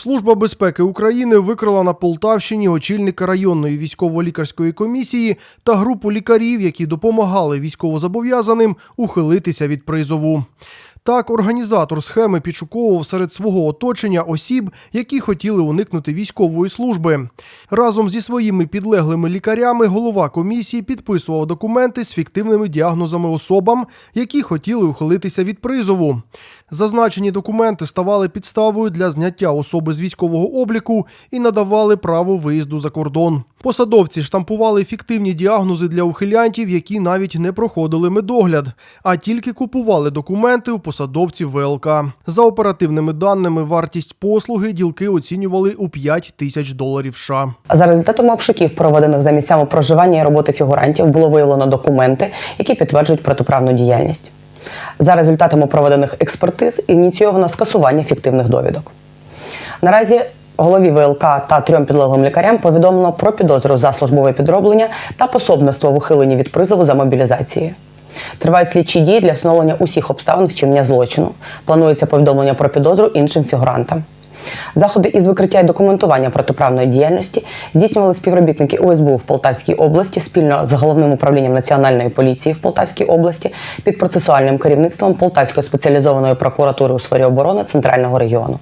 Служба безпеки України викрила на Полтавщині очільника районної військово-лікарської комісії та групу лікарів, які допомагали військовозобов'язаним ухилитися від призову. Так, організатор схеми підшуковував серед свого оточення осіб, які хотіли уникнути військової служби. Разом зі своїми підлеглими лікарями голова комісії підписував документи з фіктивними діагнозами особам, які хотіли ухилитися від призову. Зазначені документи ставали підставою для зняття особи з військового обліку і надавали право виїзду за кордон. Посадовці штампували фіктивні діагнози для ухилянтів, які навіть не проходили медогляд, а тільки купували документи у посадовців ВЛК. За оперативними даними, вартість послуги ділки оцінювали у 5 тисяч доларів США. За результатами обшуків, проведених за місцями проживання і роботи фігурантів, було виявлено документи, які підтверджують протиправну діяльність. За результатами проведених експертиз ініційовано скасування фіктивних довідок. Наразі голові ВЛК та трьом підлеглим лікарям повідомлено про підозру за службове підроблення та пособництво в ухиленні від призову за мобілізацією. Тривають слідчі дії для встановлення усіх обставин вчинення злочину. Планується повідомлення про підозру іншим фігурантам. Заходи із викриття і документування протиправної діяльності здійснювали співробітники УСБУ в Полтавській області спільно з головним управлінням національної поліції в Полтавській області під процесуальним керівництвом Полтавської спеціалізованої прокуратури у сфері оборони Центрального регіону.